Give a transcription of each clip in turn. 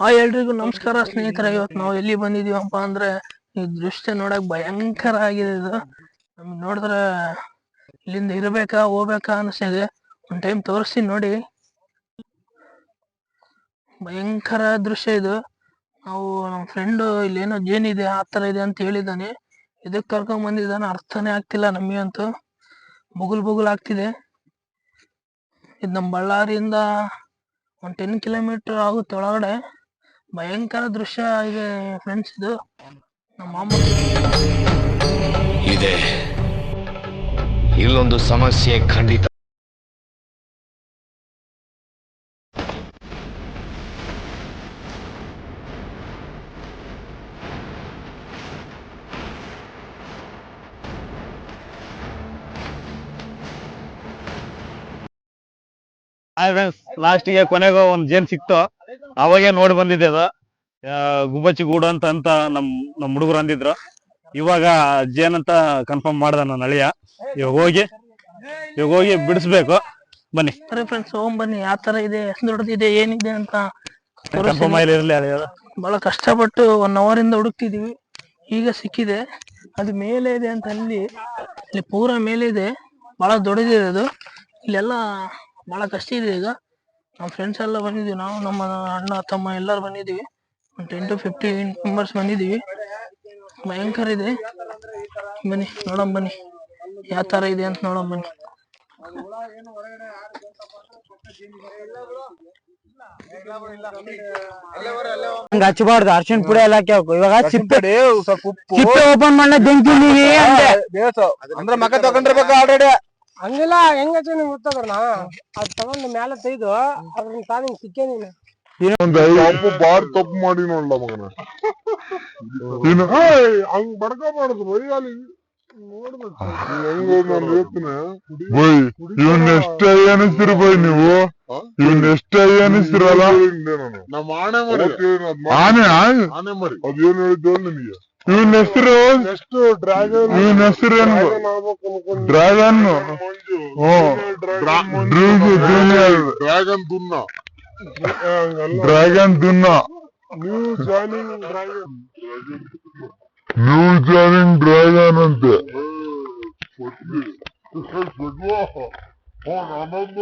ಆ ಎಲ್ರಿಗೂ ನಮಸ್ಕಾರ ಸ್ನೇಹಿತರ ಇವತ್ತು ನಾವು ಎಲ್ಲಿ ಬಂದಿದೀವಪ್ಪ ಅಂದ್ರೆ ಈ ದೃಶ್ಯ ನೋಡಕ್ ಭಯಂಕರ ಆಗಿದೆ ಇದು. ನಮ್ಗೆ ನೋಡಿದ್ರೆ ಇಲ್ಲಿಂದ ಇರ್ಬೇಕಾ, ಹೋಗ್ಬೇಕಾ ಅನಿಸ್ತಿದೆ. ಒಂದ್ ಟೈಮ್ ತೋರಿಸಿ ನೋಡಿ. ಭಯಂಕರ ದೃಶ್ಯ ಇದು. ನಾವು ನಮ್ಮ ಫ್ರೆಂಡ್ ಇಲ್ಲೇನೋ ಜೇನಿದೆ ಆ ತರ ಇದೆ ಅಂತ ಹೇಳಿದ್ದಾನೆ. ಇದಕ್ ಕರ್ಕೊಂಡ್ ಬಂದಿದ್ದಾನೆ, ಅರ್ಥನೇ ಆಗ್ತಿಲ್ಲ ನಮಗೆ ಅಂತೂ. ಬುಗುಲ್ ಬುಗುಲ್ ಆಗ್ತಿದೆ. ಇದು ನಮ್ಮ ಬಳ್ಳಾರಿಯಿಂದ ಒಂದು ಟೆನ್ ಕಿಲೋಮೀಟರ್ ಆಗುತ್ತೆ ಒಳಗಡೆ. ಭಯಂಕರ ದೃಶ್ಯ ಇದೆ ಫ್ರೆಂಡ್ಸ್ ಇದು. ನಮ್ಮ ಮಾಮ ಇದೆ. ಇಲ್ಲೊಂದು ಸಮಸ್ಯೆ ಖಂಡಿತ. ಲಾಸ್ಟಿಗೆ ಕೊನೆಗೆ ಒಂದು ಜೇನ್ ಸಿಕ್ತು. ಅವಾಗೆ ನೋಡಿ ಬಂದಿದೆ ಅದು. ಗುಬ್ಬಚ್ಚಿ ಗೂಡು ಅಂತ ಅಂತ ನಮ್ ನಮ್ ಹುಡುಗರು ಅಂದಿದ್ರು. ಇವಾಗ ಜೇನ್ ಅಂತ ಕನ್ಫರ್ಮ್ ಮಾಡ್ದ ನನ್ನ ಅಳಿಯ. ಇವಾಗ ಹೋಗಿ ಇವಾಗ ಹೋಗಿ ಬಿಡಿಸ್ಬೇಕು. ಬನ್ನಿ. ಸರಿ ಫ್ರೆಂಡ್ಸ್ ಹೋಗ್ ಬನ್ನಿ. ಯಾವ ತರ ಇದೆ ಎಷ್ಟು ದೊಡ್ಡದಿದೆ ಏನಿದೆ ಅಂತ ಕನ್ಫರ್ಮ್ ಇರಲಿ ಅಳಿಯ ಬಹಳ ಕಷ್ಟಪಟ್ಟು ಒನ್ ಅವರ್ ಇಂದ ಹುಡುಕ್ತಿದೀವಿ. ಈಗ ಸಿಕ್ಕಿದೆ. ಅದು ಮೇಲೆ ಇದೆ ಅಂತ ಅಲ್ಲಿ ಇಲ್ಲಿ ಪೂರ ಮೇಲೆ ಇದೆ. ಬಹಳ ದೊಡ್ಡದಿದೆ ಅದು. ಇಲ್ಲೆಲ್ಲ ಬಹಳ ಕಷ್ಟ ಇದೆ ಈಗ. ನಮ್ಮ ಫ್ರೆಂಡ್ಸ್ ಎಲ್ಲ ಬಂದಿದೀವಿ ನಾವು ನಮ್ಮ ಅಣ್ಣ ತಮ್ಮ ಎಲ್ಲರೂ ಬಂದಿದೀವಿ ಒಂದು ಟೆನ್ ಟು ಫಿಫ್ಟೀನ್ ಮೆಂಬರ್ಸ್ ಬಂದಿದೀವಿ ಭಯಂಕರ ಇದೆ. ಬನ್ನಿ ನೋಡಮ್ ಬನ್ನಿ. ಯಾವ ತರ ಇದೆ ಅಂತ ನೋಡಮ್ ಬನ್ನಿ. ಹಂಗ ಹಚ್ಚಬಾರ್ದು ಅರ್ಶಿನ ಪುಡಿ ಎಲ್ಲ ಹಾಕ್ಯಾವ ಇವಾಗ ಸಿಪ್ಪೆ ಸಿಪ್ಪೆ ಓಪನ್ ಮಾಡಿ ಬೆಂಕಿದೀವಿ ಅಂದ್ರೆ ಮಗ ತಗೊಂಡಿರ್ಬೇಕು ಆಲ್ರೆಡಿ ಹಂಗಿಲ್ಲ ಹೆಂಗ ನಿಂಗೆ ಗೊತ್ತದ್ರನ ಅದ್ ತಗೊಂಡ್ ಮ್ಯಾಲ ತೆಯ್ದು ಅದ್ರ ತಾನಿಂಗ್ ಸಿಕ್ಕೇ ನೀನು. ಅಪ್ಪ ಬಾರ್ ತಪ್ಪು ಮಾಡಿ ನೋಡ್ಲ ಮಗನ. ಏಯ್, ಹಂಗ್ ಬಡ್ಕೋಬಾರ್ದು ನಾನು ಹೇಳ್ತೀನಿ. ಬೈ ಇವನ್ ಎಷ್ಟೇ ಅನಿಸ್ತಿರು ಬೈ ನೀವು? ಇವನ್ ಎಷ್ಟೇ ಅನಿಸ್ತಿರಲ್ಲ ನಮ್ಮ ಆಣೆ ಮಾಡಿ ಆನೆ ಆನೆ ಮಾಡಿ ಅದೇನ್ ಹೇಳಿದ್ದು ನಿನಗೆ. ಇವನ್ ಹೆಸರು ಎಷ್ಟು ಡ್ರ್ಯಾಗನ್ ಇವನ್ ಹೆಸರು ಏನು ಡ್ರ್ಯಾಗನ್ ಡ್ರ್ಯಾಗನ್ ದುನ್ನ dragon ದುನ್ನ new joining dragon new joining dragon ಅಂತೆ ನೋಡಿ ಆ ನೆಕ್ಸ್ಟ್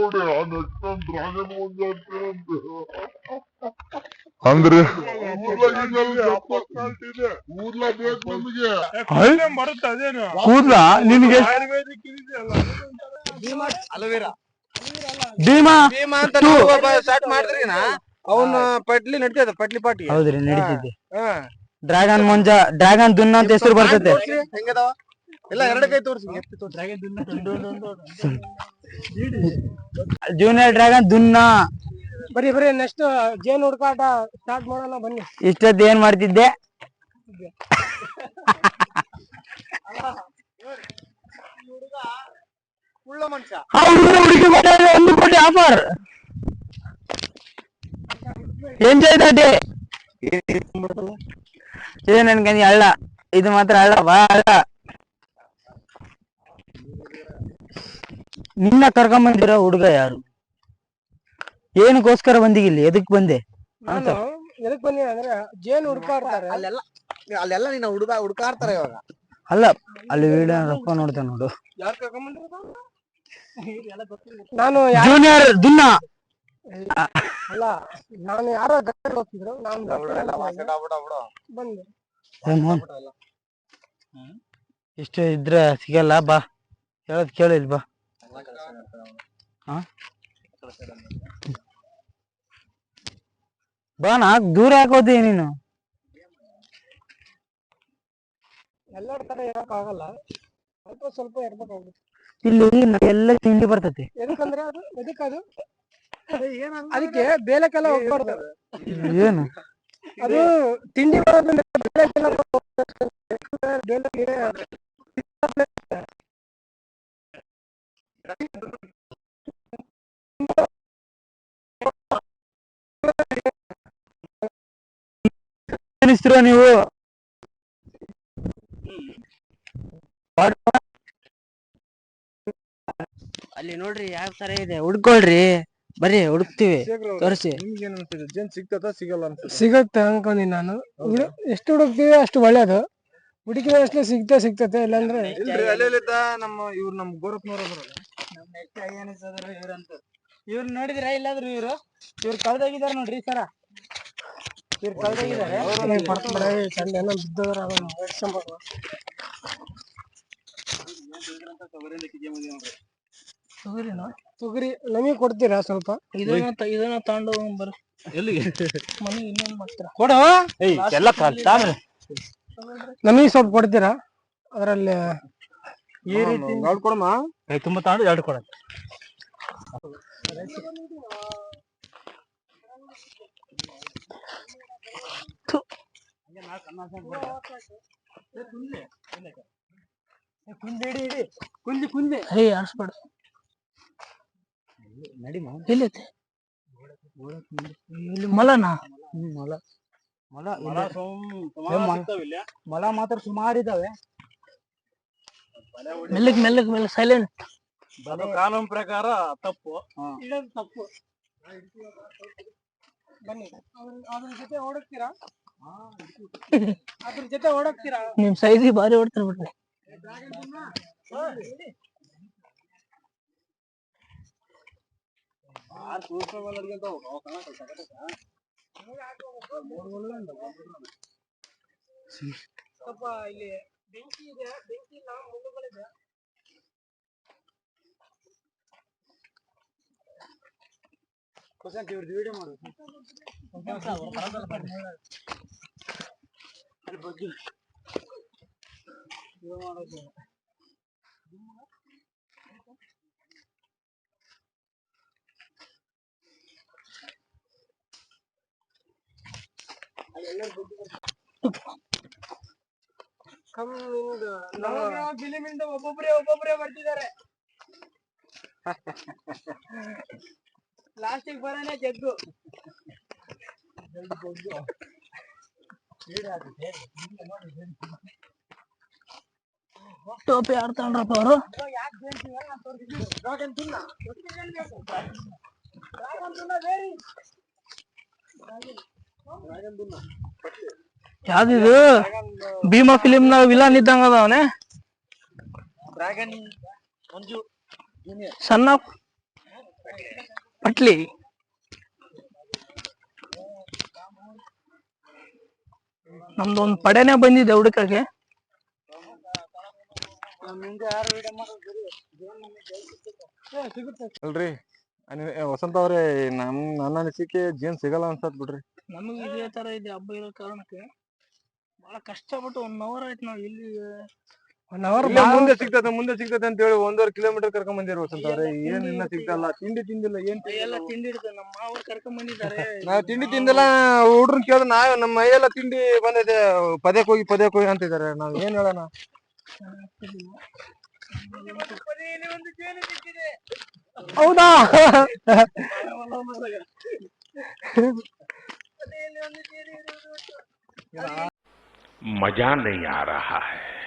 ಡ್ರ್ಯಾಗನ್ ಅಂದ್ರೆ? ಕೂದ್ಲ? ನಿನ್ಗೆ ಭೀಮಾ ಭೀಮಾ? ಅಂತ ಸ್ಟಾರ್ಟ್ ಮಾಡಿದ್ರಿನ? ಅವನ ಪಟ್ಲಿ ನಡೀತದ ಪಟ್ಲಿ ಪಾಟಿ. ಹೌದ್ರಿ ನಡೀತಿದ್ದೆ. ಹಾ. ಡ್ರ್ಯಾಗನ್ ಮುಂಜ ಡ್ರ್ಯಾಗನ್ ದುನ್ನ ಅಂತ ಹೆಸರು ಬರ್ತೈತೆ. ಹೆಂಗದಾವ? ಎಲ್ಲ ಎರಡು ಕೈ ತೋರಿಸಿ ಎತ್ತಿ ತೋರ್ಸಿ. ಜೂನಿಯರ್ ಡ್ರ್ಯಾಗನ್ ದುನ್ನ. ಬರೀ ಬರೀ ನೆಕ್ಸ್ಟ್ ಜೇನು ಹುಡ್ಕಾಟ ಸ್ಟಾರ್ಟ್ ಮಾಡೋಣ ಬನ್ನಿ. ಇಷ್ಟೊತ್ತು ಏನ್ ಮಾಡ್ತಿದ್ದೆ? ಒಂದು ಕೋಟಿ ಆಫರ್ ಎಂಜಾಯ್ ದಟ್ ಹಳ್ಳ ಇದು ಮಾತ್ರ ಅಳ್ಳ, ಬಾ ಹಳ್ಳ ನಿನ್ನ ಕರ್ಕೊಂಬಂದಿರೋ ಹುಡುಗ ಯಾರು? ಏನಕ್ಕೋಸ್ಕರ ಬಂದಿಗಿಲ್ಲಿ ಎದಕ್ ಬಂದೆ? ನಾನು ಎದಕ್ ಬಂದಿ ಅಂದ್ರೆ ಜೇನು ಹುಡ್ಕಾಡ್ತಾರೆ. ಅಲ್ಲೆಲ್ಲ ಅಲ್ಲೆಲ್ಲ ನೀನು ಹುಡುಗ ಹುಡುಕಾಡ್ತಾರೆ ಇವಾಗ. ಅಲ್ಲ ಅಲ್ಲಿ ವೀಡಿಯೋ ರೊಕ್ಕ ನೋಡ್ತೇನೆ ನೋಡು. ನಾನು ಯಾ- ಜೂನಿಯರ್ ದಿನ ಅಲ್ಲ ನಾನು ಯಾರೋ ಗಟ್ಟಿ ಹೋಗ್ತಿದ್ರು. ನಾನು ಬಂದೆ. ಇಷ್ಟು ಇದ್ರೆ ಸಿಗಲ್ಲ ಬಾ. ಹೇಳದ್ ಕೇಳಿಲ್ ಬಾ. ಹಾ? ಬಾ ನಾಕ್ ದೂರ ಹಾಕೋದಿ ನೀನು. ಎಲ್ಲರ ತರ ಇರಕ್ ಆಗಲ್ಲ. ಸ್ವಲ್ಪ ಸ್ವಲ್ಪ ಇರ್ಬೇಕಾಗುತ್ತೆ. ಇಲ್ಲಿ ಎಲ್ಲ ತಿಂಡಿ ಬರ್ತತಿ. ಎದಕ್ಕಂದ್ರೆ ಅದು? ಎದಕ್ ಅದು? ಅದಕ್ಕೆ ಬೇಲಕ್ಕೆಲ್ಲ ಹೋಗ್ಬಾರ್ದು. ಏನು? ಅದು ತಿಂಡಿ ಬೇಲಕ್ಕೆಲ್ಲ. ಬೇಲಕ್ಕೆ ಅನಿಸ್ತಿರೋ ನೀವು? ಅಲ್ಲಿ ನೋಡ್ರಿ ಯಾವ ತರ ಇದೆ ಹುಡ್ಕೊಳ್ರಿ. ಬರ್ರಿ ಹುಡುಕ್ತಿವಿ. ತೋರಿಸಿ. ಸಿಗತ್ತೆ ಏನ್ ಅನ್ಸುತ್ತೆ? ಜೇನ್ ಸಿಗ್ತದ ಸಿಗಲ್ಲ ಅನ್ಸುತ್ತೆ? ಸಿಗುತ್ತೆ ಅನ್ಕೊಂಡಿ ನಾನು. ಹುಡು- ಎಷ್ಟು ಹುಡುಕ್ತೀವಿ ಅಷ್ಟು ಒಳ್ಳೇದು. ಹುಡುಕಿದಷ್ಟು ಸಿಗ್ತಾ ಸಿಗ್ತತೆ ಇಲ್ಲಾಂದ್ರೆ ಇಲ್ರಿ ನಮ್ಮ ಇವ್ರು ನಮ್ ಗೋರಪ್ಪನವ್ರ ಇವ್ರು ನೋಡಿದ್ರ ಇಲ್ಲಾದ್ರು ಇವ್ರು? ಇವ್ರು ಕಳ್ದೋಗಿದಾರ ನೋಡ್ರಿ ಸರ ಇವ್ರು ಕಳ್ದೋಗಿದಾರೆ ಬರ್ತಾರೆ ಚಂದ ಏನೋ ಬಿದ್ದದ್ರ ಅದನ್ನ ಹೊಡ್ಸ್ಕೊಂಬರ್ಬೇಕು. ತೊಗರಿನಾ? ತೊಗರಿ ನಮಗೆ ಕೊಡ್ತೀರಾ ಸ್ವಲ್ಪ? ಇದನ್ನ ತ- ಇದನ್ನ ತಗೊಂಡು ಬರ್ರಿ ಮನೆಗೆ ಇನ್ನೊಂದು ಮಾಡ್ತೀರಾ? ಕೊಡು. ಎಲ್ಲ ನಮಗೆ ಸ್ವಲ್ಪ ಕೊಡ್ತೀರಾ? ಅದರಲ್ಲಿ ಈ ರೀತಿ ನೋಡ್ಕೊಡಮ್ಮ ತುಂಬಾ ತುಂಬ ತಗೊಂಡು ಎರಡು ಕೊಡ. ಹೇ ಆಡ್ಸ್ಬೇಡ. ನಡಿಮ ಎಲ್ಲೈತೆ ಇಲ್ಲಿ ಮಲನಾ? ಮೊಲ. ಮೊಲ ಏ, ಮೊಲ- ಮೊಲ ಮಾತ್ರ ಸುಮಾರು ಇದಾವೆ. ಮೆಲ್ಲಕ್ ಮೆಲ್ಲಕ್ ಮೆಲ್ಲ ಸೈಲೆಂಟ್ ಅದು ಕಾನೂನು ಪ್ರಕಾರ ತಪ್ಪು. ತಪ್ಪು. ಬನ್ನಿ. ಅದ್ರ- ಅದ್ರ ಜೊತೆ ಓಡಕ್ತೀರಾ ಅದ್ರ ಜೊತೆ ಓಡಕ್ತೀರಾ ನಿಮ್ ಸೈಜ್ ಬಾರಿ ಹೊಡ್ತಾರೆ ಬಿಡ್ರಿ. ಸ್ವಲ್ಪ ಇಲ್ಲಿ ಬೆಂಕಿ ಇದೆ ಬೆಂಕಿ ಇಲ್ಲ ಮುಳ್ಳುಗಳಿದೆ. ವಿಡಿಯೋ ಮಾಡು. ಕಮ್ಮಿಂದ ಮಾಡೋದು. ಫಿಲಿಮಿಂದ ಒಬ್ಬೊಬ್ರೆ ಒಬ್ಬೊಬ್ರೆ ಬರ್ತಿದ್ದಾರೆ. ಲಾಸ್ಟಿಗೆ ಬರೋನೆ ಜಗ್ಗು. ಟೋಪಿ ಯಾರು ತಗೊಂಡ್ರಪ್ಪ ಅವರು? ಯಾವ್ದಿದು? ಭೀಮಾ ಫಿಲಿಮ್ ನಾವ್ ವಿಲನ್ ಇದ್ದಂಗ ಅದಾವನೆ ಡ್ರ್ಯಾಗನ್ ಮಂಜು ಸಣ್ಣ ಪಟ್ಲಿ. ನಮ್ದೊಂದು ಪಡೆನೆ ಬಂದಿದೆ ಹುಡುಕಕ್ಕೆ. ಅಲ್ರಿ ವಸಂತ ಅವ್ರೆ ನಮ್ ನನ್ನ ಅನಿಸಿಕೆ ಜೇನ್ ಸಿಗಲ್ಲ ಅನ್ಸತ್ ಬಿಡ್ರಿ. ನಮಗ್ ಇದೇ ತರ ಇದೆ ಹಬ್ಬ ಇರೋ ಕಾರಣಕ್ಕೆ ಬಹಳ ಕಷ್ಟಪಟ್ಟು ಒಂದ್ ಅವರ್ ಆಯ್ತು ನಾವ್ ಇಲ್ಲಿ. ಒನ್ ಅವರ್ ಇಲ್ಲೇ ಮುಂದೆ ಸಿಗ್ತದೆ ಮುಂದೆ ಸಿಗ್ತದೆ ಅಂತ ಹೇಳಿ ಒಂದೂವರೆ ಕಿಲೋಮೀಟರ್ ಕರ್ಕೊಂಡ್ ಬಂದಿರ ವಸಂತ ಅವ್ರೆ ಏನ್ ಇನ್ನ ಸಿಗ್ತಲ್ಲ ತಿಂಡಿ ತಿಂದಿಲ್ಲ ಏನ್ ಎಲ್ಲ ತಿಂದಿಡ್ದೆ ನಮ್ಮ ಮಾವರು ಕರ್ಕೊಂಡ್ ಬಂದಿದ್ದಾರೆ ನಾವ್ ತಿಂಡಿ ತಿಂದಿಲ್ಲ ಹುಡ್ರನ್ ಕೇಳಿದ್ರೆ ನಾವ್ ನಮ್ಮ ಮೈಯೆಲ್ಲ ತಿಂಡಿ ಬಂದಿದೆ ಪದ್ಯಕ್ ಹೋಗಿ ಪದ್ಯಕ್ ಹೋಗಿ ಅಂತಿದಾರೆ ನಾವ್ ಏನ್ ಹೇಳೋಣ ಹೌದಾ मजा नहीं आ रहा है